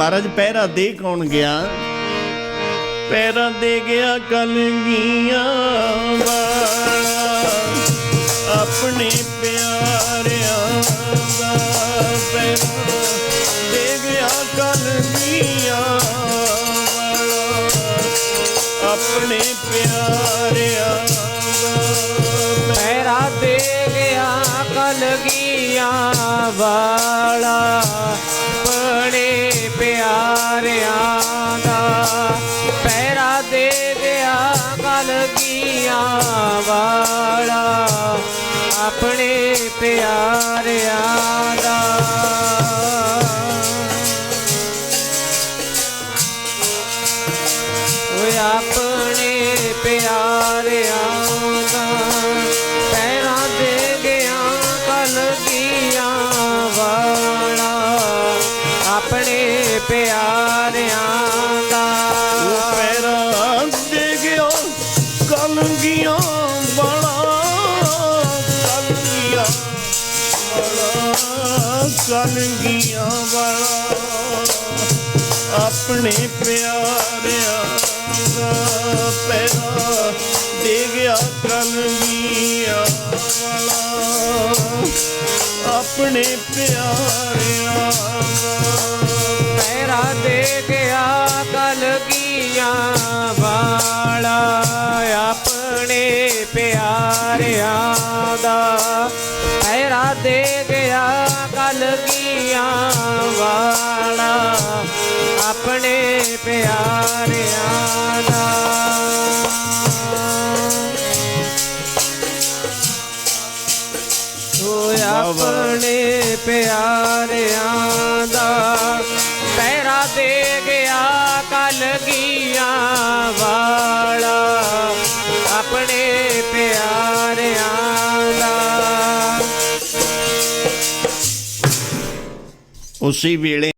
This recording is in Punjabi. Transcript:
ਮਹਾਰਾਜ ਪਹਿਰਾ ਦੇ ਕੌਣ ਗਿਆ? ਪਹਿਰਾ ਦੇ ਗਿਆ ਕਲਗੀਆਂ ਵਾਲਾ ਆਪਣੇ ਪਿਆਰਿਆਂ ਦਾ ਪਹਿਰਾ ਦੇ ਗਿਆ ਕਲਗੀਆਂ ਵਾਲਾ ਆਪਣੇ ਪਿਆਰਿਆਂ ਦਾ ਪੈਰਾ ਦੇ ਗਿਆ ਕਲਗੀਆਂ ਵਾਲਾ। ਬੜੇ ਪਿਆਰਿਆਂ ਦਾ, ਪਹਿਰਾ ਦੇ ਗਿਆ ਕਲਗੀਆਂ ਵਾਲਾ, ਆਪਣੇ ਪਿਆਰਿਆਂ ਦਾ। ਓਏ ਆਪਣੇ ਪਿਆਰਿਆਂ ਦਾ, ਪਹਿਰਾ ਦੇ ਗਿਆ ਕਲਗੀਆਂ ਵਾਲਾ, ਆਪਣੇ ਪਿਆਰਿਆਂ ਦਾ। ਉਹ ਪੈਰਾਂ ਦੇ ਗਿਆ ਕਲਗੀਆਂ ਵਾਲਾ ਕਲਗੀਆਂ ਵਾਲਾ ਕਲਗੀਆਂ ਵਾਲਾ। ਆਪਣੇ ਪਿਆਰਿਆਂ ਦਾ ਪੈਰਾ ਦੇ ਗਿਆ ਕਲਗੀਆਂ ਵਾਲਾ। ਆਪਣੇ ਪਿਆਰਿਆਂ ਦਾ ਦੇ ਗਿਆ ਕਲਗੀਆਂ ਵਾਲਾ ਆਪਣੇ ਪਿਆਰਿਆਂ ਦਾ। ਪੈਰਾ ਦੇ ਗਿਆ ਕਲਗੀਆਂ ਵਾਲਾ ਆਪਣੇ ਪਿਆਰਿਆਂ ਦਾ। ਆਪਣੇ ਪਿਆਰਿਆਂ ਦਾ ਦੇ ਗਿਆ ਕਲਗੀਆਂ ਵਾਲਾ ਆਪਣੇ ਪਿਆਰਿਆਂ ਦਾ। ਉਸੇ ਵੇਲੇ